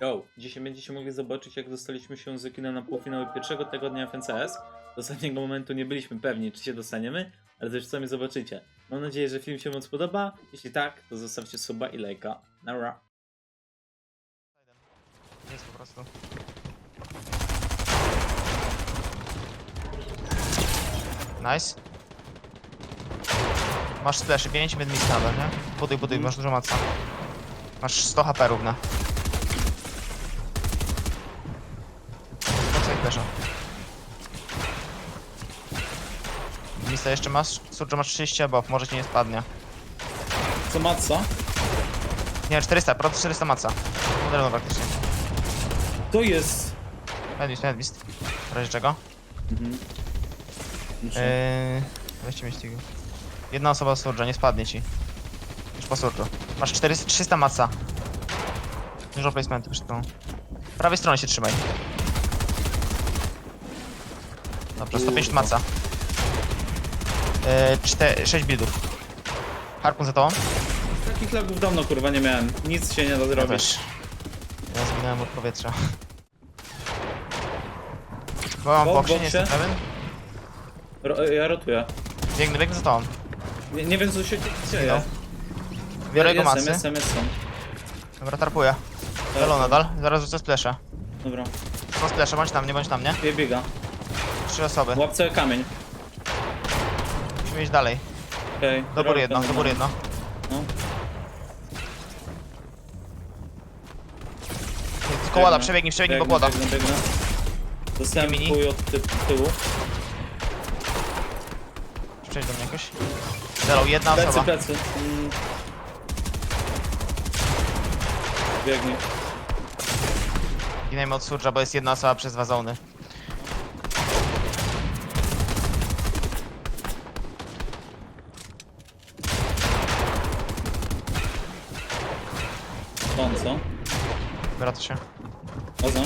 Yo, dzisiaj będziecie mogli zobaczyć, jak dostaliśmy się z kinem na półfinały pierwszego tygodnia FNCS. Do ostatniego momentu nie byliśmy pewni, czy się dostaniemy, ale też sami zobaczycie. Mam nadzieję, że film się wam spodoba. Jeśli tak, to zostawcie suba i lajka. Nara. Jest po prostu. Nice. Masz splash, 5 mid mist nadal, nie? Buduj, buduj, masz dużo maca. Masz 100 HP równe. Po co flasha? Mista jeszcze masz? Surge masz 30 above, może ci nie spadnie. Co matca? Nie, 400, pro 400 maca. Modelno praktycznie. To jest... Medmist, medmist. W razie czego? Mhm. Muszę- Eee, weźcie mi ścigu. Jedna osoba z surge'a, nie spadnie ci. Już po surge'u. Masz 400, 300 maca. Dużo placementu przed tą. Prawej stronie się trzymaj. Dobrze, 150 maca. 4, 6 buildów. Harpun za tobą? Takich lagów dawno kurwa nie miałem. Nic się nie da Ja zrobić. też. Ja zginąłem od powietrza. Byłam w Bo- boksie, nie boksie? jestem pewien. Ro ja rotuję. Biegnę, biegnę za tobą. Nie, nie wiem co się dzieje. Zginął. Biorę jego jestem, macy. jestem, jestem. Dobra, tarpuję. Hello nadal, zaraz rzucę spleszę. Dobra. Są splesze, bądź na mnie, bądź na mnie. Je biega. Trzy osoby. Łapce kamień. Musimy iść dalej. Okej. Do góry jedno, do góry jedno. No. Kołada, Biegnę, przebiegnij, przebiegnij po biegnę, biegnę. Dostałem Mini. chuj od ty tyłu. Przejdź do mnie jakoś. Zero, jedna Plecy, osoba. plecy. Mm. Biegnij. Ginajmy od surge'a, bo jest jedna osoba przez dwa zony. On co? To się.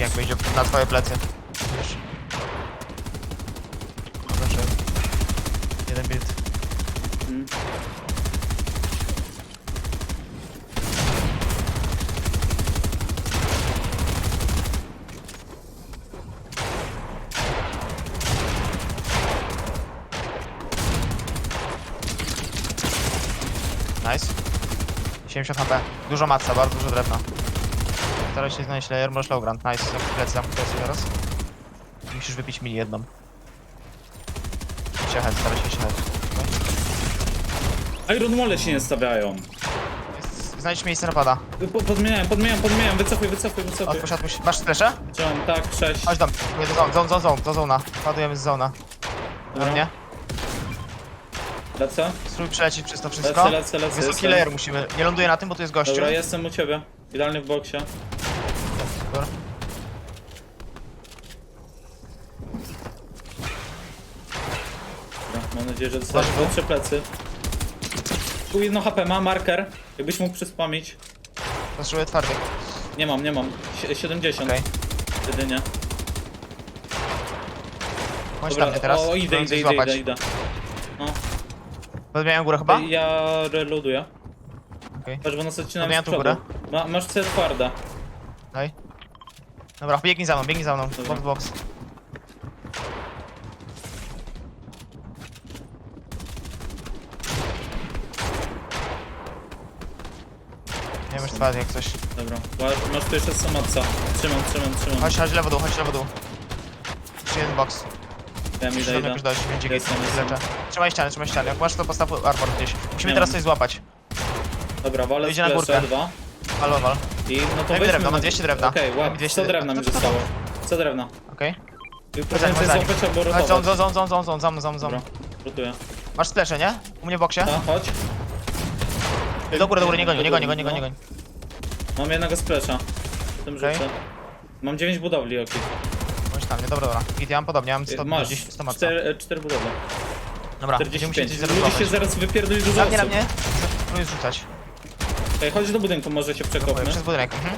Jak wyjdzie na twoje plecy. Wiesz. Znaczy. Jeden build. Mm. Nice. 70 HP. Dużo matca, bardzo dużo drewna. Teraz się znaleźć layer, możesz low ground. Nice, zamknij plecy, zamknij plecy teraz. Musisz wypić mini jedną. Się head, staraj się head. Iron Wall się nie stawiają. Znajdź miejsce napada. Po, podmieniałem, podmieniam, podmieniam. Wycofuj, wycofuj, wycofuj. Odpuść, odpuść. Masz splesze? Chciałem, tak, sześć. Chodź tam. Nie, do zone, do zona. Padujemy z zona. Na Dobra. mnie. Lecę, Strój przelecieć przez to wszystko. lecę, lecę, lecę. Wysoki jestem. layer musimy. Nie ląduję na tym, bo tu jest gościu. Dobra, jestem u ciebie. Idealnie w boksie. Dobra. Dobra, mam nadzieję, że dostajesz Ważne. trzy plecy. Tu jedno HP ma, marker. Jakbyś mógł przyspamić. Potrzebuję twardych. Nie mam, nie mam. Sie- 70 Okej. jedynie. Bądź na mnie teraz. o, idę, Próbuję idę, coś idę, złapać. idę, idę. Podmieniam górę chyba? ja reloaduję. Okej. Patrz, bo nas odcinam Podmieniam z tu przodu. górę. Ma, masz C twarde. Daj. Dobra, biegnij za mną, biegnij za mną. Dobra. Box, box. Nie masz twarzy jak coś. Dobra, masz, masz tu jeszcze samatca. Trzymam, trzymam, trzymam. Chodź, chodź lewo dół, chodź lewo dół. Jeszcze jeden box. Ja Jestem, jestem. leczę. Trzymaj ścianę, trzymaj ścianę. Jak masz to postaw armor gdzieś. Musimy Nie teraz mam. coś złapać. Dobra, walę Idzie na górkę. dwa. Halo, wal. I no to Daj mi weźmy drewno, mam 200 drewna. Okej, 200 100 drewna mi Co, co, co? zostało. 100 drewna. Okej. I Chodź, próbuję chodź, złapać albo zon, rotować. zon, zon, zon, zon, zon, zon, zon. Dobra, rotuję. Masz splesze, nie? U mnie w boksie? Ta, chodź. Do góry, do góry, nie goń, nie goń, nie goń, nie goń, nie goń. Mam jednego splasha. Tym Okej. rzucę. Mam 9 budowli, okej. Bądź tam, nie, dobra, dobra. Git, ja mam podobnie, mam 100, Masz 100, 100 maca. 4, 4 budowle. Dobra, będziemy 45. musieli coś Ludzie się zaraz wypierdoli dużo Na mnie, na osób. mnie. Spróbuję zrzucać. Ej, chodź do budynku, może się Blokuję, przekopmy. przez budynek. Mhm.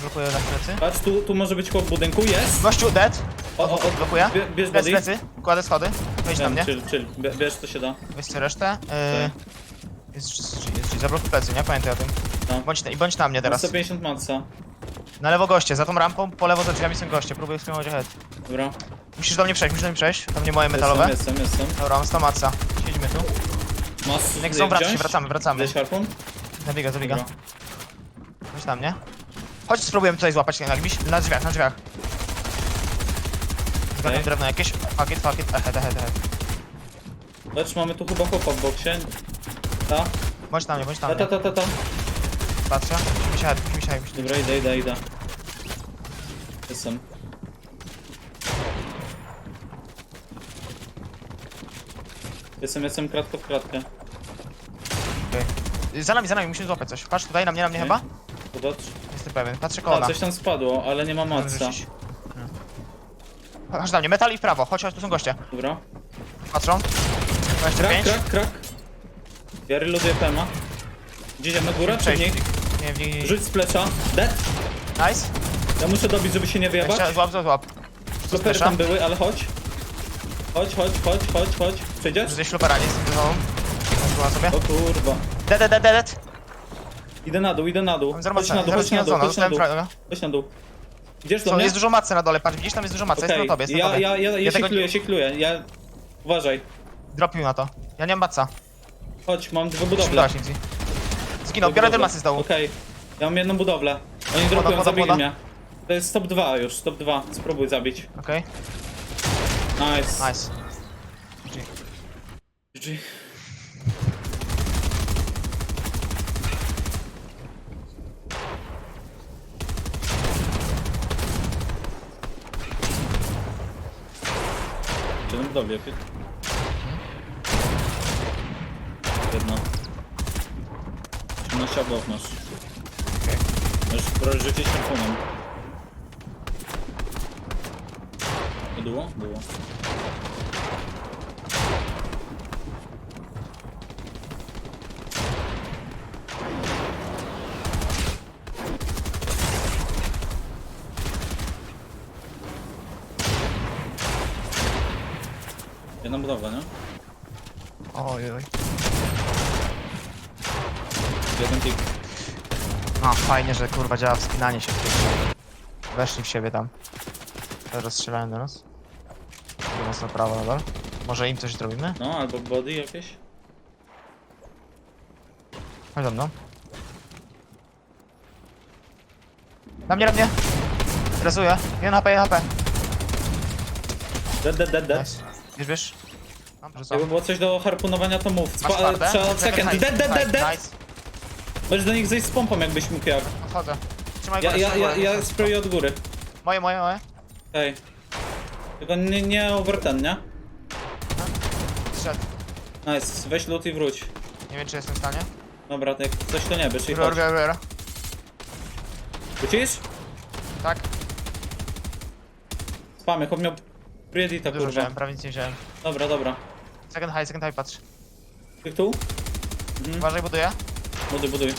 Blokuję na plecy. Patrz, tu, tu może być chłop budynku, jest! Gościu, dead. O, o, o, Blokuję. bie- bierz Plecy, body. plecy. Kładę schody. Wejdź na mnie. Chill, chill, Bie- bierz co się da. Weźcie resztę. Yy, jest, jest, jest, zablokuj plecy, nie? Pamiętaj o tym. No. Bądź, I bądź na mnie Teraz. teraz. 150 matca. Na lewo goście, za tą rampą, po lewo za drzwiami są goście, próbuję spróbować head. Dobra. Musisz do mnie przejść, musisz do mnie przejść. Tam nie moje metalowe. Jestem, jestem, jestem. Dobra, mam 100 matca. Siedzimy tu. Masz Jak się, wracamy, wracamy. Gdzieś harpun? Zabiega, zabiega. Dobra. Chodź tam, nie? Chodź, spróbujemy tutaj złapać na jakimś, na drzwiach, na drzwiach. Zgadam drewno jakieś. Fuck it, fuck it, ahead, ahead, ahead. Lecz mamy tu chyba chłopa w boksie. Ta? Bądź na mnie, bądź na Ta, ta, mnie. ta, ta, ta. Patrzę. Musimy się musimy- Dobra, idę, idę, idę. Jestem. Jestem, jestem kratko w kratkę. Za nami, za nami, musimy złapać coś. Patrz tutaj, na mnie, na mnie chyba? Zobacz. Jestem pewien. Patrzę koło A, nas. coś tam spadło, ale nie ma matca. rzucić. Chodź na mnie, metal i w prawo. Chodź, chodź, tu są goście. Dobra. Patrzą. Krak, 25. krak, krak. Ja reloaduję Pema. Gdzie idziemy, górę czy nie? Nie, nie, nie. Rzuć z plecza. Dead. Nice. Ja muszę dobić, żeby się nie wyjebać. Jeszcze złap, złap, złap. Flopery tam były, ale chodź. Chodź, chodź, chodź, chodź, chodź. Przejdziesz? Rzucę ślupera, nie jestem ze sobą. Złap sobie. O kurwa. Dead, dead, dead, dead. Idę na dół, idę na dół. Mam Chodź zero na dół, chodź na dół, chodź na dół. Chodź na dół. Idziesz do mnie? jest dużo macy na dole, patrz, widzisz, tam jest dużo macy, Okej, na tobie, jestem ja, na tobie. ja, ja, ja tego- sikluję, sikluję. Ja... Uważaj. Dropił na to. Ja nie mam maca. Chodź, mam dwie budowle. nic. Zginął, biorę te masy z dołu. Okej. Ja mam jedną budowlę. Oni dropują, woda, zabili woda. mnie. To jest top 2 już, top 2. Spróbuj zabić. Okej, Nice. nice. GG. Siedem budowli, jakie? Jedna. 18 obok masz. Okej. Możesz proszę rzucić harpunem. Było? Było. Jedna budowla, nie? Oj, oj. Jeden tik. A, fajnie, że kurwa działa wspinanie się w tym. Weszli w siebie tam. Teraz strzelają do nas. Na prawo nadal. Może im coś zrobimy? No, albo body jakieś. Chodź do mną. Na mnie, na mnie! Rezuję. 1 HP, 1 HP. Dead, dead, dead, dead. Nice. Bierz, bierz. Mam, Jakby było coś do harpunowania, to mów. Masz Spa- twarde? Trzeba second. Dead, dead, dead, dead! Nice. Możesz do nich zejść z pompą, jakbyś mógł jak. Odchodzę. Trzymaj Ja, ja, trzymaj ja, ja sprayuję od góry. Moje, moje, moje. Hej. Tylko nie, nie over ten, nie? Zszedł. Nice, weź loot i wróć. Nie wiem, czy jestem w stanie. Dobra, to jak coś to nie, czyli Biorę, chodź. biorę. Wrócisz? Tak, Spamy, chłop miał predita, dużo kurwa. wziąłem, prawie nic nie wziąłem. Dobra, dobra. Second high, second high, patrz. Tych tu? Mhm. Uważaj, buduję. Buduj, buduj.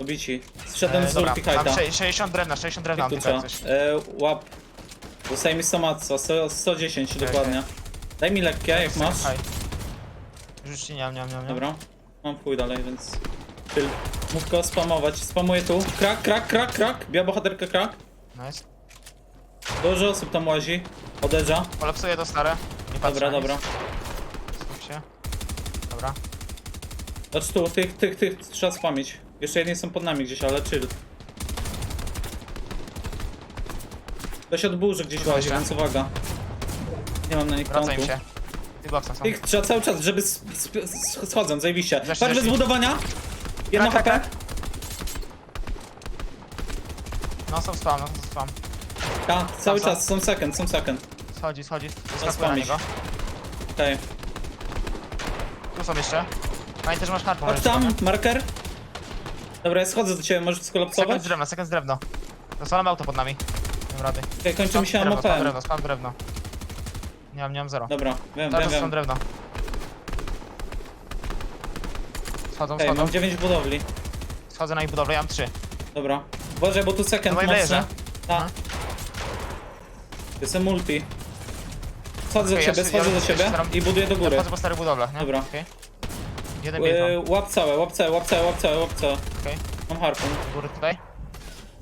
Obici. Zszedłem E, z dobra, ulti mam sze- 60 drewna, 60 drewna, mam Tu jak coś. E, łap. Zostaje mi 100 matca, 100, 110 Okej, dokładnie. Daj mi lekkie, jak masz. high. Już ci mam, nie mam. Dobra. Mam chuj dalej, więc... Tyl. Mów go spamować. Spamuję tu. Krak, krak, krak, krak. Biała bohaterka krak. Nice. Dużo osób tam łazi. Oderza. Polepsuję to stare. Nie patrzę Dobra, na nic. dobra. Skup się. Dobra. Znaczy tu, tych, tych, tych trzeba spamić. Jeszcze jedni są pod nami gdzieś, ale chill. Ktoś od burzy gdzieś łazi, więc uwaga. Nie mam na nich Wracaj kontu. mi się. Są. Tych trzeba cały czas, żeby s- s- schodzą, zajebiście. Zeszli, Patrz bez zeszli. budowania. Jedno HP. No są spam, no są spam. Tak, cały Tam są. czas, są second, są second. Schodzi, schodzi. Wyskakuję na spamić. niego. Okej. Tu są jeszcze. Pamiętaj, że masz harpun. Patrz tam, marker. Dobra, ja schodzę do ciebie, możesz Sekund skolapsować? z drewna, sekund z drewno. Rozwalam auto pod nami. Mam rady. Okej, kończy mi się drewno, spam drewno, spam drewno. Nie mam, nie mam zero. Dobra, wiem, Cały wiem, czas są wiem. drewno. Schodzą, Okej, schodzą. mam 9 budowli. Schodzę na ich budowlę, ja mam trzy. Dobra. Uważaj, bo tu second Dawaj, leżę. Tak. Jestem multi. Schodzę do Okej, ja ciebie, się- schodzę ja do staram- i buduję do góry. Chodzę po starych budowlach, nie? Dobra. Okej. Jeden Yy, łap całe, łap całe, łap całe, łap całe, łap całe. Okej. Mam harpun. Góry tutaj.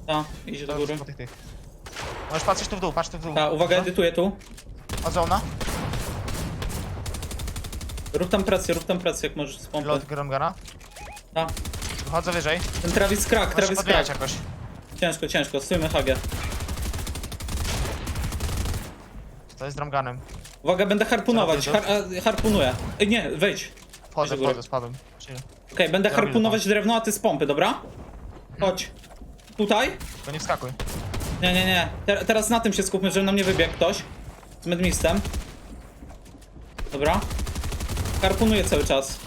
Ta, idzie do góry. Po tych, tych. Możesz patrzeć tu w dół, patrz tu w dół. Ta, uwaga, No. edytuję tu. Od zona. Rób tam presję, rób tam presję, jak możesz z pompy. Lot Gromgana. Ta. Wychodzę wyżej. Ten Travis crack, Możesz Travis podbijać crack. jakoś. Ciężko, ciężko, stójmy Hagę. To jest drumgunem. Uwaga, będę harpunować, har a, harpunuję. Ej, nie, wejdź. Wchodzę, do góry. wchodzę, spadłem. Chill. Okej, będę Zrobię harpunować drewno, a ty z pompy, dobra? Chodź. Tutaj? Tylko nie wskakuj. Nie, nie, nie. Te teraz na tym się skupmy, żeby nam nie wybiegł ktoś. Z medmistem. Dobra. Harpunuję cały czas.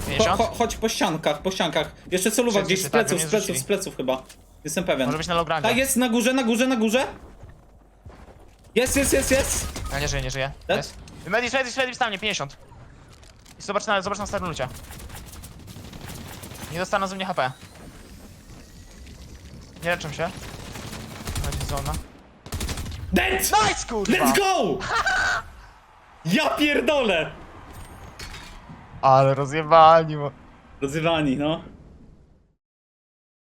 Cho 50? cho chodź po ściankach, po ściankach. Jeszcze Wszyscy gdzieś z się tak pleców, z pleców, z pleców chyba. Jestem pewien. Może być na low Tak, jest na górze, na górze, na górze. Jest, jest, jest, jest. Ja nie żyję, nie żyję. Tak? Jest. Medis, medis, medis tam, nie 50. I zobacz na, zobacz na starym lucie. Nie dostaną ze mnie HP. Nie leczą się. Chodzi zona. Dead! Nice, kurwa! Let's go! Ja pierdolę! Ale rozjebali, bo... Rozrywani, no.